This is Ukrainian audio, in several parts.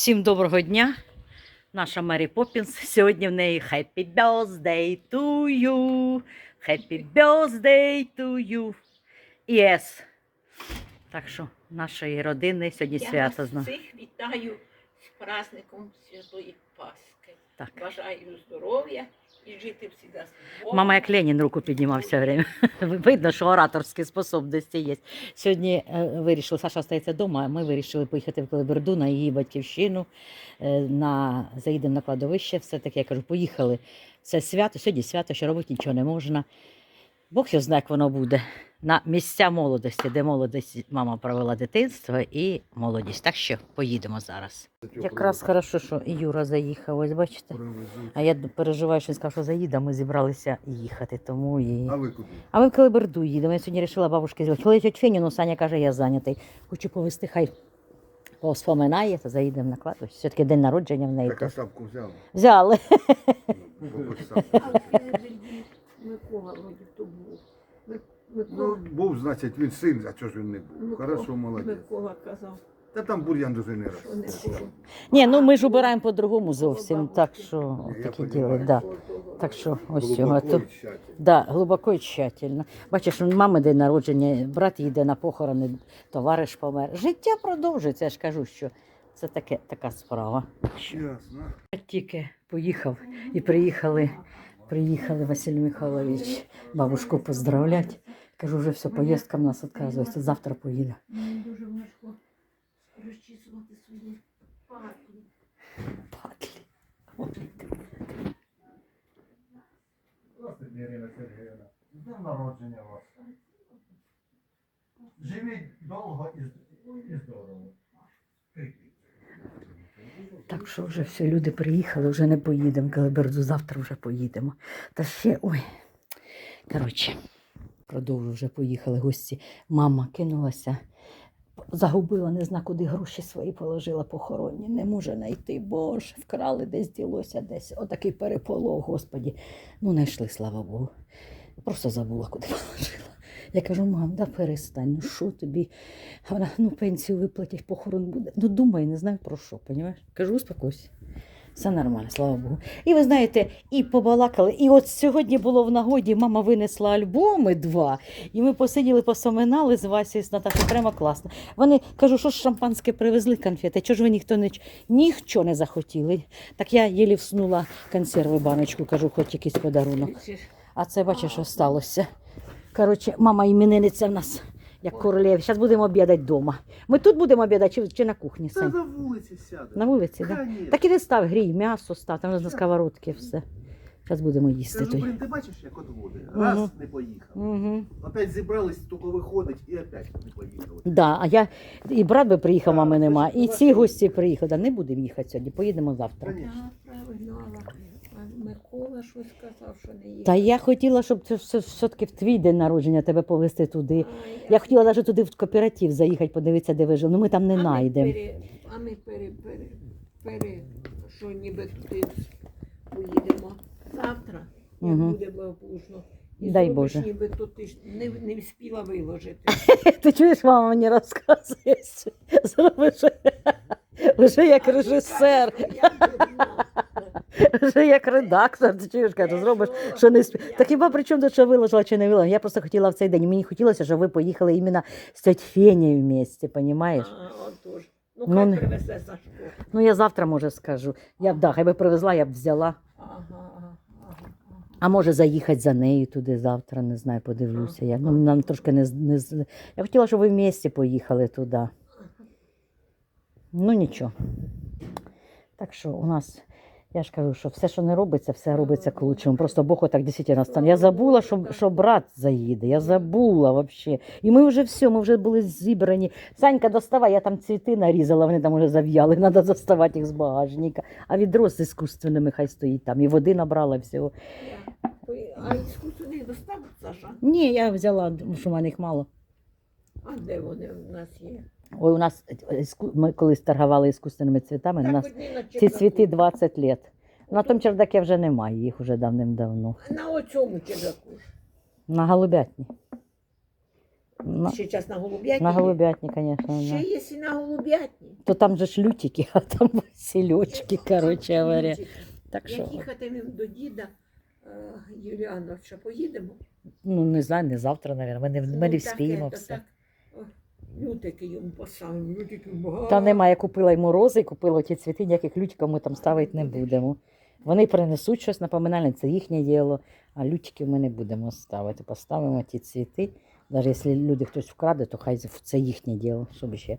Всім доброго дня. Наша Мері Поппінс. Сьогодні в неї Happy Birthday to you. Happy Birthday to you. Yes. Так що нашої родини сьогодні Я свято з нас. всіх вітаю з праздником Святої Пасхи. Так. Бажаю здоров'я і жити завжди з Богом. Мама як Ленін руку піднімав все время. Видно, що ораторські способності є. Сьогодні е, вирішили, Саша стається вдома, а ми вирішили поїхати в Колиберду на її батьківщину. е, На, заїдемо на кладовище. Все-таки я кажу, поїхали. Це свято, сьогодні свято, що робити нічого не можна. Бог його знає, як воно буде. На місця молодості, де молодість мама провела дитинство і молодість. Так що поїдемо зараз. Якраз хорошо, що і Юра заїхав, ось бачите. А я переживаю, що він сказав, що заїде, а ми зібралися їхати, тому і. А ви куди? А ми в Калиберду їдемо. Я сьогодні вирішила бабушки зробити. Коли тьоть Феню, ну Саня каже, я зайнятий. Хочу повезти, хай поспоминає, то заїдемо на кладовище. Все-таки день народження в неї. Так а шапку взяли? Взяли. Ну, бо ж шапку. А в Філіппіні Микола вроді то був. Ми- Ну, Микола, був, значить, він син, а чого ж він не був? Микола- Хорошо, молодець. Микола казав, Та там бур'ян дуже не що не раз. було. Ні, ну ми ж убираємо по-другому зовсім. Так що Я такі понімаю. да. Так що ось цього. Глибоко і тщательно. да, глибоко і тщательно. Бачиш, у мами день народження, брат їде на похорони, товариш помер. Життя продовжується, я ж кажу, що це таке, така справа. Ясно. Тільки поїхав і приїхали, приїхали Василь Михайлович бабушку поздравлять. Кажу, вже все, поїздка в нас відказується, завтра поїде. Мені дуже важко розчісувати свої патлі. Падлі. Здравствуйте, Ірина Сергіївна. З днем народження вас. Живіть довго і, і здорово. Так що вже все, люди приїхали, вже не поїдемо, Калиберду, завтра вже поїдемо. Та ще, ой, коротше, продовжу вже поїхали гості. Мама кинулася, загубила, не зна, куди гроші свої положила похоронні. Не може знайти, боже, вкрали десь ділося десь. Отакий переполох, господі. Ну, знайшли, слава Богу. Просто забула, куди положила. Я кажу, мам, да перестань, ну що тобі? Вона, ну, пенсію виплатять, похорон буде. Ну, думаю, не знаю про що, понімаєш? Кажу, успокойся. Все нормально, слава Богу. І ви знаєте, і побалакали. І от сьогодні було в нагоді, мама винесла альбоми два, і ми посиділи, посоминали з Васею, з Наташою, прямо класно. Вони кажу, що ж шампанське привезли конфети, чого ж ви ніхто не ніхто не захотіли. Так я єлі всунула консерви баночку, кажу, хоч якийсь подарунок. А це бачиш, що сталося. Коротше, мама іменинниця в нас, як королева. Зараз будемо обідати вдома. Ми тут будемо обідати чи, чи на кухні? Та Сань? на вулиці сяде. На вулиці, так? Да? Так іди став, грій, м'ясо став, там на сковородці все. Зараз будемо їсти Кажу, блін, ти бачиш, як от води? Мгм. Раз не поїхав. Угу. Опять зібрались, тільки виходить і опять не поїхали. Да, а я і брат би приїхав, мами нема, і ці гості приїхали. Да, не будемо їхати сьогодні, поїдемо завтра. Конечно. Ага, правильно, Микола щось сказав, що не їде. Та я хотіла, щоб це все, все-таки в твій день народження тебе повезти туди. А Я хотіла навіть туди в кооператив заїхати, подивитися, де ви жили. Ну ми там не знайдемо. А ми пере, пере, пере, що ніби туди поїдемо завтра, як Мгм. буде благополучно. І Дай зробиш, Боже. ніби то ти ж не, не встигла виложити. Ти чуєш, мама мені розказує. Зробиш вже як режисер, Я дурна. Вже як редактор. Ти чуєш, каже, зробиш, що не спі... Так хіба при чому, що виложила чи не виложила? Я просто хотіла в цей день. Мені хотілося, щоб ви поїхали іменно з тьоть Фенею вместе, понімаєш? Ну, Ну, хай привезе Сашко. Ну я завтра, може, скажу. Я б да, хай би привезла, я б взяла. Ага, ага, ага. А може заїхати за нею туди завтра, не знаю, подивлюся. Я. Ну, нам трошки не, не... Я хотіла, щоб ви в місті поїхали туди. Ну нічого. Так що у нас, я ж кажу, що все, що не робиться, все робиться к лучшому. Просто Бог отак дійсно стане. Я забула, що, що брат заїде. Я забула взагалі. І ми вже все, ми вже були зібрані. Санька, доставай, я там цвіти нарізала, вони там вже зав'яли, треба доставати їх з багажника. А відро з іскусственними хай стоїть там. І води набрала всього. А не доставить Саша? Ні, я взяла, тому що в мене їх мало. А де вони в нас є? Ой, у нас е, ми колись торгували іскусственними цвітами. У нас ці цвіти 20 років. На тому чердаке вже немає, їх вже давним-давно. На оцьому чердаку. На голубятні. На, Ще час на голуб'ятні. на голубятні, звісно. Ще є на голуб'ятні. То там же ж лютики, а там сільочки, коротше говоря. Так що, Як їхатимемо до діда е, Юліановича, поїдемо? ну не знаю, не завтра, мабуть. Ми не, ми Ну, не так, вспіємо все. так. Лютики йому поставимо, лютики багато. Та немає, я купила йому рози, купила ті цвіти, ніяких лютиків ми там ставити не будемо. Вони принесуть щось напоминальне, це їхнє діло, а лютиків ми не будемо ставити. Поставимо ті цвіти. Навіть якщо люди хтось вкраде, то хай це їхнє діло, щоб ще.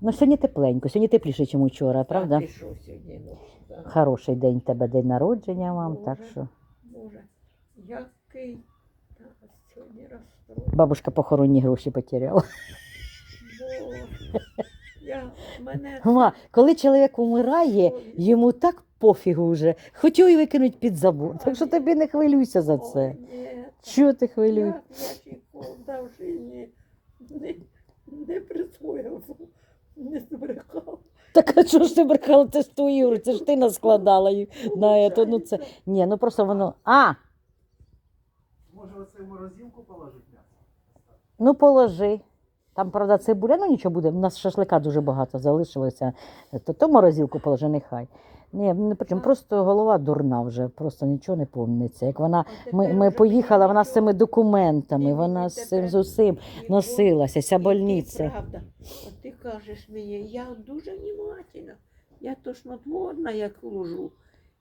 Ну, сьогодні тепленько, сьогодні тепліше, ніж вчора, правда? Так, пішов сьогодні. Ну. Хороший день тебе, день народження вам, так що. Боже, який. Бабушка похоронні гроші потеряла. Я, мене Ма, коли чоловік умирає, йому так пофігу вже. Хотів і викинуть під забор. Так що тобі не хвилюйся за це. Чого ти? Я, я не, не присвоїв, не збрехав. Так а чого ж ти брехала? Це ж твої руки, це ж ти наскладала їх на. Ну це. Ні, ну просто воно. А, Може оце в морозилку положити? Ну положи. Там, правда, цибуля, ну нічого буде. У нас шашлика дуже багато залишилося. То, то морозилку положи, нехай. Ні, не причому, просто голова дурна вже, просто нічого не помниться. Як вона, ми, ми поїхали, вона з цими документами, вона з цим з усім носилася, ця больниця. Правда. От ти кажеш мені, я дуже внимательна. Я тошнотворна, як ложу.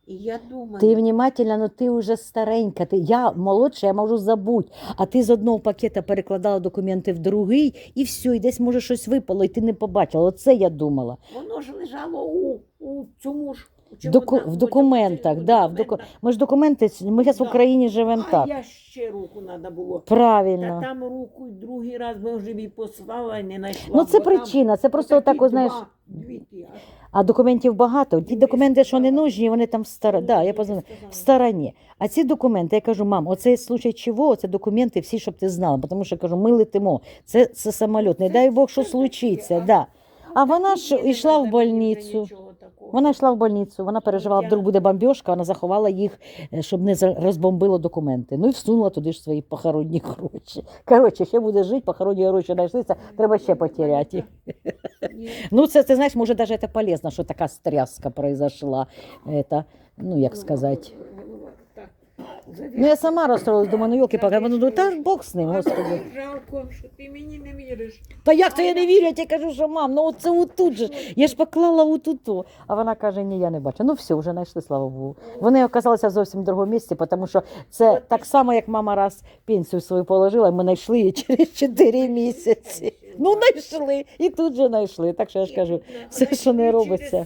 І я думаю, Ти внимательна, але ти вже старенька. Ти, я молодша, я можу забути. А ти з одного пакета перекладала документи в другий, і все, і десь може щось випало, і ти не побачила. Оце я думала. воно ж лежало у, у цьому ж. у Доку, в документах, да, в доку... документах. ми ж документи, ми зараз в Да. Україні живемо А так. я ще руку треба було. Та Правильно. там руку й другий раз би вже б послала і не знайшла. Ну це бо там причина, це просто отак, от, знаєш. два, дві ті, а А документів багато. Ті документи, що не нужні, вони там в стар... да, я позвонила. в стороні. А ці документи, я кажу, мам, оце случай чого? Це документи всі, щоб ти знала. Тому що кажу, ми летимо. Це, це самоліт. Не дай Бог, що случиться. а- Да. А Ну, вона так ж йшла в больницю. Такого. Вона йшла в больницю, вона переживала, вдруг буде бомбіжка, вона заховала їх, е, щоб не розбомбило документи. Ну і всунула туди ж свої похоронні гроші. Коротше, ще буде жити, похоронні гроші знайшлися, треба ще потеряти. Ну, це, ти знаєш, може, навіть це полезно, що така стряска произошла. Это, ну, як сказати. Ну, я сама розстроїлась, думаю, ну, йолки палки ну, та ж Бог з ним, господи. жалко, що ти мені не віриш. Та як то я не вірю, я тебе кажу, що мам, ну оце отут же. Я ж поклала отут. А вона каже, ні, я не бачу. Ну все, вже знайшли, слава Богу. Вони оказалися в зовсім другому місці, тому що це так само, як мама раз пенсію свою положила, ми знайшли її через 4 місяці. Ну, знайшли. І тут же знайшли. Так що я ж кажу, все, що не робиться.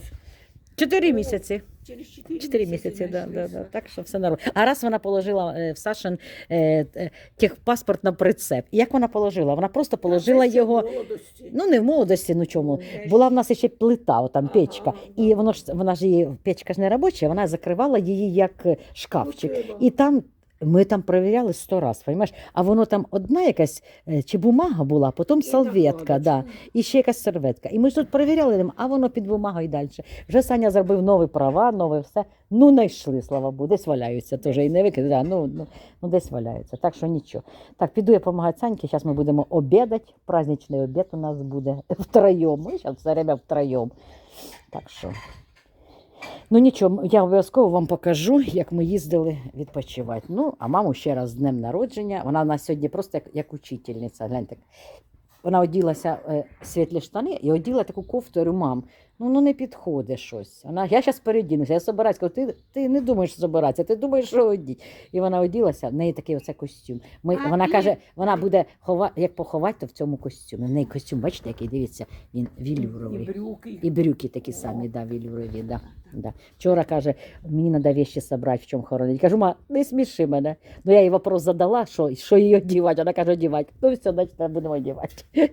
4 місяці. Через 4, Чотири місяці, да, да, да. так що все нормально. А раз вона положила е, в Сашин е, е, техпаспорт на прицеп. Як вона положила? Вона просто положила його. молодості. Ну, не в молодості, ну чому. Була в нас ще плита, отам Ага, печка. І воно ж вона ж її, печка ж не робоча, вона закривала її як е, шкафчик. І там. Ми там перевіряли сто раз, розумієш? А воно там одна якась е, чи бумага була, потім салветка, да, і ще якась серветка. І ми ж тут перевіряли, а воно під бумагою і далі. Вже Саня зробив нові права, нове все. Ну, знайшли, слава Богу, десь валяються теж і не викиди. Да, ну, ну, ну, десь валяються. Так що нічого. Так, піду я допомагати Саньки. Зараз ми будемо обідати. Праздничний обід у нас буде втроєм. Ми зараз все время втроєм. Так що. Ну нічого, я обов'язково вам покажу, як ми їздили відпочивати. Ну, а маму ще раз з днем народження. Вона нас сьогодні просто як, як учительниця. Гляньте. Вона оділася е, світлі штани і оділа таку кофту. Я говорю, мам, ну, ну не підходить щось. Вона, я зараз передінуся, я собираюсь. Кажу, ти, ти не думаєш собиратися, ти думаєш, що одіть. І вона оділася, в неї такий оце костюм. Ми, А вона ти- каже, вона буде хова, як поховати, то в цьому костюмі. В неї костюм, бачите, який дивіться, він вілюровий. І брюки. І брюки такі самі, да, вільюрові, да, да. Вчора каже, мені треба вещи собрати, в чому хоронить. Кажу, ма, не сміши мене. Ну я їй вопрос задала, що, що її одівати. Вона каже, одівати. Ну все, значить, будемо одівати.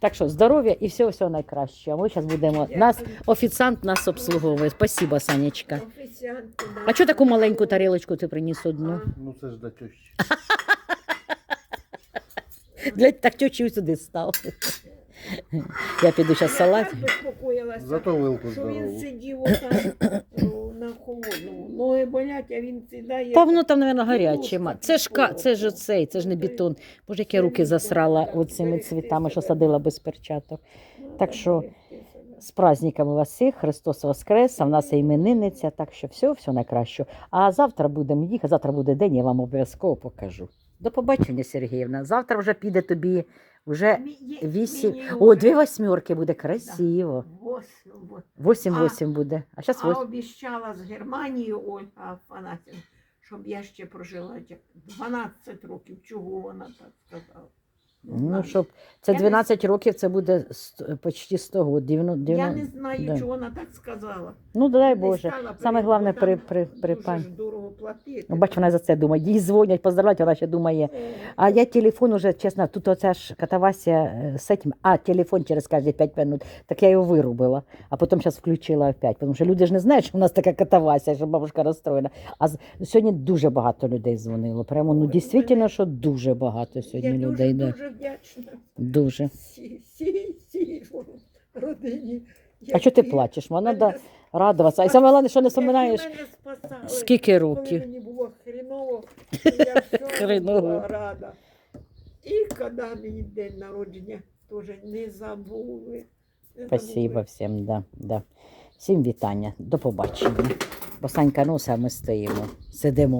Так що здоров'я і всього всього найкращого. Ми зараз будемо. Нас офіціант нас обслуговує. Спасибо, Санечка. Офіціантки, да. А чого таку маленьку тарілочку ти приніс одну? Ну це ж до тещі. Для так тьочі сюди став. Я піду зараз салат. Я безпокоїлася, Зато вилку що він сидів отам, ну, на холодному. Ноги болять, а він сідає. Та воно там, мабуть, Ну, гаряче. ма. Це ж ка- це ж оцей, це ж не Ну, бетон. Боже, як я руки засрала оцими цвітами, що садила без перчаток. Ну, так що берегти себе. З праздниками вас всіх, Христос Воскрес, а в нас є іменинниця, так що все, все найкраще. А завтра будемо їхати, завтра буде день, я вам обов'язково покажу. До побачення, Сергіївна. Завтра вже піде тобі вже вісім. О, дві восьмерки буде красиво. Восім-восім буде. А зараз А обіщала з Германією Ольга Афанасівна, щоб я ще прожила як 12 років. Чого вона так сказала? Ну, щоб це Я не 12 років, це буде ст- почти 100 років. 90, Я не знаю, да. чого вона так сказала. Ну, дай Боже. Саме головне при, при, при пані. дорого платити. Ну, бач, вона за це думає. Їй дзвонять, поздравляють, вона ще думає. Е, А я телефон уже, чесно, тут оця ж катавася е, з цим, а телефон через кожні 5 минут, так я його вирубила, а потім зараз включила опять, тому що люди ж не знають, що в нас така катавася, що бабушка розстроєна. А з- сьогодні дуже багато людей дзвонило. Прямо, ну Ой, дійсно, мене- що дуже багато сьогодні я людей. дуже, да. дуже вдячна Дуже. всій, всій родині. А що ти плачеш? Вона да, радуватися. А саме головне, що не вспоминаєш, скільки Коли років. мені було хреново, я Хреново. була рада. І коли мені день народження, теж не забули. Не Спасибо забули. всім, да, да. Всім вітання, до побачення. Бо Санька носа, а ми стоїмо, сидимо.